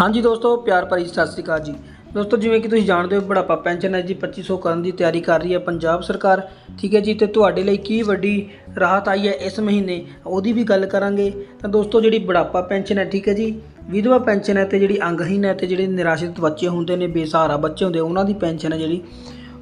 ਹਾਂਜੀ ਦੋਸਤੋ, ਪਿਆਰ ਭਰੀ ਸਤਿ ਸ੍ਰੀ ਅਕਾਲ ਜੀ। ਦੋਸਤੋ, ਜਿਵੇਂ ਕਿ ਤੁਸੀਂ ਜਾਣਦੇ ਹੋ, ਬੁਢਾਪਾ ਪੈਨਸ਼ਨ ਹੈ ਜੀ 2500 ਕਰਨ ਦੀ ਤਿਆਰੀ ਕਰ ਰਹੀ ਹੈ ਪੰਜਾਬ ਸਰਕਾਰ। ਠੀਕ ਹੈ ਜੀ, ਤੇ ਤੁਹਾਡੇ ਲਈ ਕੀ ਵੱਡੀ ਰਾਹਤ ਆਈ ਹੈ ਇਸ ਮਹੀਨੇ? ਉਹਦੀ ਵੀ ਗੱਲ ਕਰਾਂਗੇ। ਤਾਂ ਦੋਸਤੋ, ਜਿਹੜੀ ਬੁਢਾਪਾ ਪੈਨਸ਼ਨ ਹੈ, ਠੀਕ ਹੈ ਜੀ, ਵਿਧਵਾ ਪੈਨਸ਼ਨ ਹੈ ਤੇ ਜਿਹੜੀ ਅੰਗਹੀਨ ਹੈ ਤੇ ਜਿਹੜੇ ਨਿਰਾਸ਼ਿਤ ਬੱਚੇ ਹੁੰਦੇ ਨੇ, ਬੇਸਹਾਰਾ ਬੱਚੇ ਹੁੰਦੇ, ਉਹਨਾਂ ਦੀ ਪੈਨਸ਼ਨ ਹੈ ਜਿਹੜੀ,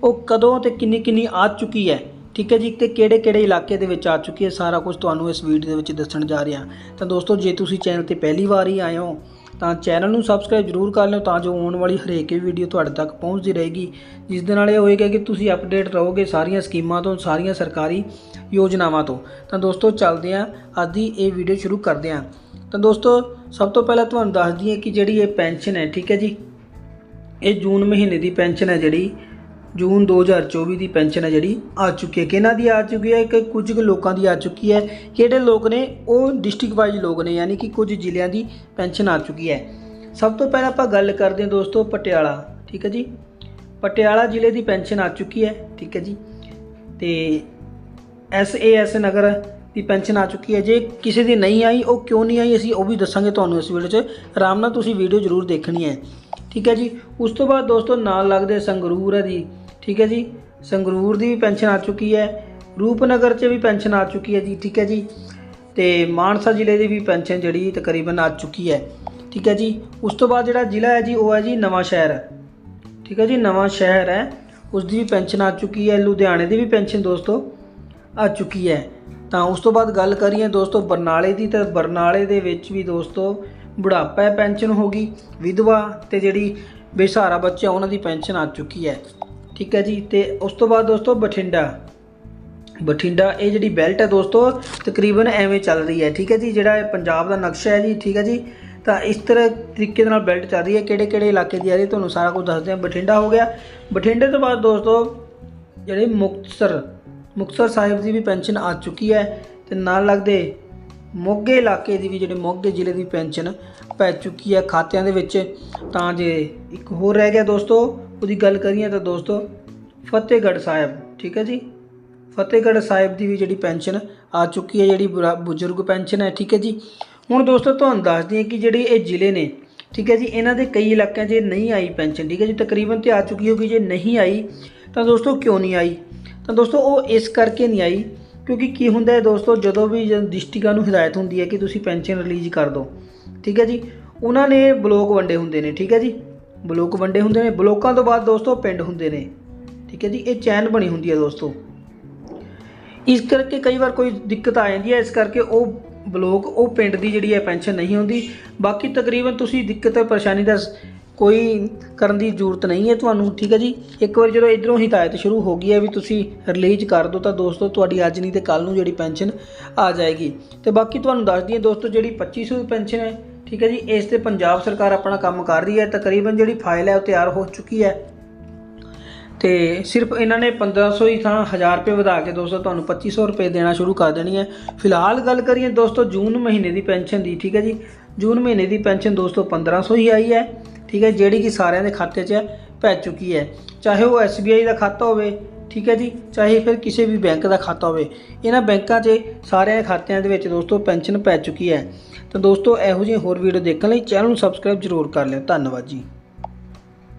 ਉਹ ਕਦੋਂ ਤੇ ਕਿੰਨੀ ਕਿੰਨੀ ਆ ਚੁੱਕੀ ਹੈ। ਠੀਕ ਹੈ ਜੀ, ਤੇ ਕਿਹੜੇ ਕਿਹੜੇ ਇਲਾਕੇ ਦੇ ਵਿੱਚ ਆ ਚੁੱਕੀ ਹੈ, ਸਾਰਾ ਕੁਝ ਤੁਹਾਨੂੰ ਇਸ ਵੀਡੀਓ ਦੇ ਵਿੱਚ ਦੱਸਣ ਜਾ ਰਿਹਾ। ਤਾਂ ਦੋਸਤੋ, ਜੇ ਤੁਸੀਂ ਚੈਨਲ ਤੇ ਪਹਿਲੀ ਵਾਰ ਹੀ ਆਏ ਹੋ ਤਾਂ ਚੈਨਲ ਨੂੰ ਸਬਸਕ੍ਰਾਈਬ ਜਰੂਰ ਕਰ ਲਿਓ ਤਾਂ ਜੋ ਆਉਣ ਵਾਲੀ ਹਰੇਕ ਵੀਡੀਓ ਤੁਹਾਡੇ ਤੱਕ ਪਹੁੰਚਦੀ ਰਹੇਗੀ। ਜਿਸ ਦੇ ਨਾਲ ਇਹ ਹੋਏਗਾ ਕਿ ਤੁਸੀਂ ਅਪਡੇਟ ਰਹੋਗੇ ਸਾਰੀਆਂ ਸਕੀਮਾਂ ਤੋਂ, ਸਾਰੀਆਂ ਸਰਕਾਰੀ ਯੋਜਨਾਵਾਂ ਤੋਂ। ਤਾਂ ਦੋਸਤੋ, ਚੱਲਦੇ ਹਾਂ। ਅੱਜ ਦੀ ਇਹ ਵੀਡੀਓ ਸ਼ੁਰੂ ਕਰਦੇ ਹਾਂ। ਤਾਂ ਦੋਸਤੋ, ਸਭ ਤੋਂ ਪਹਿਲਾਂ ਤੁਹਾਨੂੰ ਦੱਸ ਦਈਏ ਕਿ ਜਿਹੜੀ ਇਹ ਪੈਨਸ਼ਨ ਹੈ, ਠੀਕ ਹੈ ਜੀ? ਇਹ ਜੂਨ ਮਹੀਨੇ ਦੀ ਪੈਨਸ਼ਨ ਹੈ ਜਿਹੜੀ। ਜੂਨ 2024 ਦੀ ਪੈਨਸ਼ਨ ਹੈ ਜਿਹੜੀ, ਆ ਚੁੱਕੀ ਹੈ। ਕਿਹਨਾਂ ਦੀ ਆ ਚੁੱਕੀ ਹੈ? ਕਿ ਕੁਝ ਕੁ ਲੋਕਾਂ ਦੀ ਆ ਚੁੱਕੀ ਹੈ। ਕਿਹੜੇ ਲੋਕ ਨੇ? ਉਹ ਡਿਸਟ੍ਰਿਕਟ ਵਾਈਜ਼ ਲੋਕ ਨੇ, ਯਾਨੀ ਕਿ ਕੁਝ ਜ਼ਿਲ੍ਹਿਆਂ ਦੀ ਪੈਨਸ਼ਨ ਆ ਚੁੱਕੀ ਹੈ। ਸਭ ਤੋਂ ਪਹਿਲਾਂ ਆਪਾਂ ਗੱਲ ਕਰਦੇ ਹਾਂ ਦੋਸਤੋ ਪਟਿਆਲਾ, ਠੀਕ ਹੈ ਜੀ? ਪਟਿਆਲਾ ਜ਼ਿਲ੍ਹੇ ਦੀ ਪੈਨਸ਼ਨ ਆ ਚੁੱਕੀ ਹੈ, ਠੀਕ ਹੈ ਜੀ? ਤੇ ਐਸ ਏ ਐਸ ਨਗਰ ਦੀ ਪੈਨਸ਼ਨ ਆ ਚੁੱਕੀ ਹੈ। ਜੇ ਕਿਸੇ ਦੀ ਨਹੀਂ ਆਈ, ਉਹ ਕਿਉਂ ਨਹੀਂ ਆਈ, ਅਸੀਂ ਉਹ ਵੀ ਦੱਸਾਂਗੇ ਤੁਹਾਨੂੰ ਇਸ ਵੀਡੀਓ 'ਚ। ਆਰਾਮ ਨਾਲ ਤੁਸੀਂ ਵੀਡੀਓ ਜ਼ਰੂਰ ਦੇਖਣੀ ਹੈ। ਠੀਕ ਹੈ ਜੀ? ਉਸ ਤੋਂ ਬਾਅਦ ਦੋਸਤੋ ਨਾਲ ਲੱਗਦੇ ਸੰਗਰੂਰ ਹੈ ਜੀ। ਠੀਕ ਹੈ ਜੀ, ਸੰਗਰੂਰ ਦੀ ਵੀ ਪੈਨਸ਼ਨ ਆ ਚੁੱਕੀ ਹੈ, ਰੂਪਨਗਰ 'ਚ ਵੀ ਪੈਨਸ਼ਨ ਆ ਚੁੱਕੀ ਹੈ ਜੀ, ਠੀਕ ਹੈ ਜੀ, ਤੇ ਮਾਨਸਾ ਜ਼ਿਲ੍ਹੇ ਦੀ ਵੀ ਪੈਨਸ਼ਨ ਜਿਹੜੀ ਤਕਰੀਬਨ ਆ ਚੁੱਕੀ ਹੈ, ਠੀਕ ਹੈ ਜੀ, ਉਸ ਤੋਂ ਬਾਅਦ ਜਿਹੜਾ ਜ਼ਿਲ੍ਹਾ ਹੈ ਜੀ, ਉਹ ਹੈ ਜੀ ਨਵਾਂ ਸ਼ਹਿਰ, ਠੀਕ ਹੈ ਜੀ, ਨਵਾਂ ਸ਼ਹਿਰ ਹੈ, ਉਸ ਦੀ ਵੀ ਪੈਨਸ਼ਨ ਆ ਚੁੱਕੀ ਹੈ, ਲੁਧਿਆਣੇ ਦੀ ਵੀ ਪੈਨਸ਼ਨ ਦੋਸਤੋ ਆ ਚੁੱਕੀ ਹੈ, ਤਾਂ ਉਸ ਤੋਂ ਬਾਅਦ ਗੱਲ ਕਰੀਏ ਦੋਸਤੋ ਬਰਨਾਲੇ ਦੀ, ਤਾਂ ਬਰਨਾਲੇ ਦੇ ਵਿੱਚ ਵੀ ਦੋਸਤੋ ਬੁਢਾਪਾ ਪੈਨਸ਼ਨ ਹੋ ਗਈ, ਵਿਧਵਾ ਤੇ ਜਿਹੜੀ ਬੇਸਹਾਰਾ ਬੱਚਾ, ਉਹਨਾਂ ਦੀ ਪੈਨਸ਼ਨ ਆ ਚੁੱਕੀ ਹੈ। ਠੀਕ ਹੈ ਜੀ, ਤੇ ਉਸ ਤੋਂ ਬਾਅਦ ਦੋਸਤੋ ਬਠਿੰਡਾ। ਬਠਿੰਡਾ, ਇਹ ਜਿਹੜੀ ਬੈਲਟ ਹੈ ਦੋਸਤੋ, ਤਕਰੀਬਨ ਐਵੇਂ ਚੱਲ ਰਹੀ ਹੈ, ਠੀਕ ਹੈ ਜੀ, ਜਿਹੜਾ ਪੰਜਾਬ ਦਾ ਨਕਸ਼ਾ ਹੈ ਜੀ, ਠੀਕ ਹੈ ਜੀ, ਤਾਂ ਇਸ ਤਰ੍ਹਾਂ ਤਰੀਕੇ ਦੇ ਨਾਲ ਬੈਲਟ ਚੱਲ ਰਹੀ ਹੈ ਕਿਹੜੇ ਕਿਹੜੇ ਇਲਾਕੇ ਦੀ ਆ ਰਹੀ ਤੁਹਾਨੂੰ ਸਾਰਾ ਕੁਝ ਦੱਸਦੇ ਹਾਂ, ਬਠਿੰਡਾ ਹੋ ਗਿਆ। ਬਠਿੰਡੇ ਤੋਂ ਬਾਅਦ ਦੋਸਤੋ, ਜਿਹੜੇ ਮੁਕਤਸਰ ਮੁਕਤਸਰ ਸਾਹਿਬ ਦੀ ਵੀ ਪੈਨਸ਼ਨ ਆ ਚੁੱਕੀ ਹੈ, ਤੇ ਨਾਲ ਲੱਗਦੇ ਮੋਗੇ ਇਲਾਕੇ ਦੀ ਵੀ ਜਿਹੜੇ ਮੋਗੇ ਜ਼ਿਲ੍ਹੇ ਦੀ ਪੈਨਸ਼ਨ ਪੈ ਚੁੱਕੀ ਹੈ ਖਾਤਿਆਂ ਦੇ ਵਿੱਚ, ਤਾਂ ਜੇ ਇੱਕ ਹੋਰ ਰਹਿ ਗਿਆ ਦੋਸਤੋ ਉਹਦੀ ਗੱਲ ਕਰੀਏ ਤਾਂ ਦੋਸਤੋ, ਫਤਿਹਗੜ੍ਹ ਸਾਹਿਬ, ਠੀਕ ਹੈ ਜੀ? ਫਤਿਹਗੜ੍ਹ ਸਾਹਿਬ ਦੀ ਵੀ ਜਿਹੜੀ ਪੈਨਸ਼ਨ ਆ ਚੁੱਕੀ ਹੈ, ਜਿਹੜੀ ਬੁਰਾ- ਬਜ਼ੁਰਗ ਪੈਨਸ਼ਨ ਹੈ, ਠੀਕ ਹੈ ਜੀ? ਹੁਣ ਦੋਸਤੋ, ਤੁਹਾਨੂੰ ਦੱਸ ਦਈਏ ਕਿ ਜਿਹੜੇ ਇਹ ਜ਼ਿਲ੍ਹੇ ਨੇ, ਠੀਕ ਹੈ ਜੀ, ਇਹਨਾਂ ਦੇ ਕਈ ਇਲਾਕਿਆਂ 'ਚ ਨਹੀਂ ਆਈ ਪੈਨਸ਼ਨ, ਠੀਕ ਹੈ ਜੀ? ਤਕਰੀਬਨ ਤੇ ਆ ਚੁੱਕੀ ਹੋਗੀ ਜੇ ਨਹੀਂ ਆਈ, ਤਾਂ ਦੋਸਤੋ ਕਿਉਂ ਨਹੀਂ ਆਈ? ਤਾਂ ਦੋਸਤੋ, ਉਹ ਇਸ ਕਰਕੇ ਨਹੀਂ ਆਈ, ਕਿਉਂਕਿ ਕੀ ਹੁੰਦਾ ਹੈ ਦੋਸਤੋ, ਜਦੋਂ ਵੀ ਡਿਸਟ੍ਰਿਕਾਂ ਨੂੰ ਹਦਾਇਤ ਹੁੰਦੀ ਹੈ ਕਿ ਤੁਸੀਂ ਪੈਨਸ਼ਨ ਰਿਲੀਜ਼ ਕਰ ਦਿਓ, ਠੀਕ ਹੈ ਜੀ? ਉਹਨਾਂ ਨੇ ਬਲੋਕ ਵੰਡੇ ਹੁੰਦੇ ਨੇ, ਠੀਕ ਹੈ ਜੀ? ਬਲੋਕ ਵੰਡੇ ਹੁੰਦੇ ਨੇ, ਬਲੋਕਾਂ ਤੋਂ ਬਾਅਦ ਦੋਸਤੋ ਪਿੰਡ ਹੁੰਦੇ ਨੇ। ਠੀਕ ਹੈ ਜੀ, ਇਹ ਚੈਨ ਬਣੀ ਹੁੰਦੀ ਹੈ ਦੋਸਤੋ। ਇਸ ਕਰਕੇ ਕਈ ਵਾਰ ਕੋਈ ਦਿੱਕਤ ਆ ਜਾਂਦੀ ਹੈ, ਇਸ ਕਰਕੇ ਉਹ ਬਲੋਕ, ਉਹ ਪਿੰਡ ਦੀ ਜਿਹੜੀ ਹੈ ਪੈਨਸ਼ਨ ਨਹੀਂ ਹੁੰਦੀ। ਬਾਕੀ ਤਕਰੀਬਨ ਤੁਸੀਂ ਦਿੱਕਤ, ਪਰੇਸ਼ਾਨੀ ਦਾ ਕੋਈ ਕਰਨ ਦੀ ਜ਼ਰੂਰਤ ਨਹੀਂ ਹੈ ਤੁਹਾਨੂੰ, ਠੀਕ ਹੈ ਜੀ। ਇੱਕ ਵਾਰ ਜਦੋਂ ਇਧਰੋਂ ਹਿਦਾਇਤ ਸ਼ੁਰੂ ਹੋ ਗਈ ਹੈ ਵੀ ਤੁਸੀਂ ਰਿਲੀਜ਼ ਕਰ ਦਿਓ ਤਾਂ ਦੋਸਤੋ ਤੁਹਾਡੀ ਅੱਜ ਨਹੀਂ ਤੇ ਕੱਲ ਨੂੰ ਜਿਹੜੀ ਪੈਨਸ਼ਨ ਆ ਜਾਏਗੀ। ਤੇ ਬਾਕੀ ਤੁਹਾਨੂੰ ਦੱਸ ਦਈਏ ਦੋਸਤੋ ਜਿਹੜੀ 2500 ਦੀ ਪੈਨਸ਼ਨ ਹੈ ਠੀਕ ਹੈ ਜੀ, ਇਸ ਤੇ ਪੰਜਾਬ ਸਰਕਾਰ ਆਪਣਾ ਕੰਮ ਕਰ ਰਹੀ ਹੈ, ਤਕਰੀਬਨ ਜਿਹੜੀ ਫਾਈਲ ਹੈ ਉਹ ਤਿਆਰ ਹੋ ਚੁੱਕੀ ਹੈ। ਤੇ ਸਿਰਫ ਇਹਨਾਂ ਨੇ 1500 ਹੀ ਥਾਂ 1000 ਰੁਪਏ ਵਧਾ ਕੇ ਦੋਸਤੋ ਤੁਹਾਨੂੰ 2500 ਰੁਪਏ ਦੇਣਾ ਸ਼ੁਰੂ ਕਰ ਦੇਣੀ ਹੈ। ਫਿਲਹਾਲ ਗੱਲ ਕਰੀਏ ਦੋਸਤੋ ਜੂਨ ਮਹੀਨੇ ਦੀ ਪੈਨਸ਼ਨ ਦੀ, ਠੀਕ ਹੈ ਜੀ। ਜੂਨ ਮਹੀਨੇ ਦੀ ਪੈਨਸ਼ਨ ਦੋਸਤੋ 1500 ਹੀ ਆਈ ਹੈ, ਠੀਕ ਹੈ, ਜਿਹੜੀ ਕਿ ਸਾਰਿਆਂ ਦੇ ਖਾਤੇ 'ਚ ਪੈ ਚੁੱਕੀ ਹੈ। ਚਾਹੇ ਉਹ SBI ਦਾ ਖਾਤਾ ਹੋਵੇ ਠੀਕ ਹੈ ਜੀ, ਚਾਹੇ ਫਿਰ ਕਿਸੇ ਵੀ ਬੈਂਕ ਦਾ ਖਾਤਾ ਹੋਵੇ। ਇਹਨਾਂ ਬੈਂਕਾਂ 'ਚ ਸਾਰਿਆਂ ਖਾਤਿਆਂ ਦੇ ਵਿੱਚ ਦੋਸਤੋ ਪੈਨਸ਼ਨ ਪੈ ਚੁੱਕੀ ਹੈ। ਤਾਂ ਦੋਸਤੋ, ਇਹੋ ਜਿਹੀ ਹੋਰ ਵੀਡੀਓ ਦੇਖਣ ਲਈ ਚੈਨਲ ਨੂੰ ਸਬਸਕ੍ਰਾਈਬ ਜ਼ਰੂਰ ਕਰ ਲਿਓ। ਧੰਨਵਾਦ ਜੀ।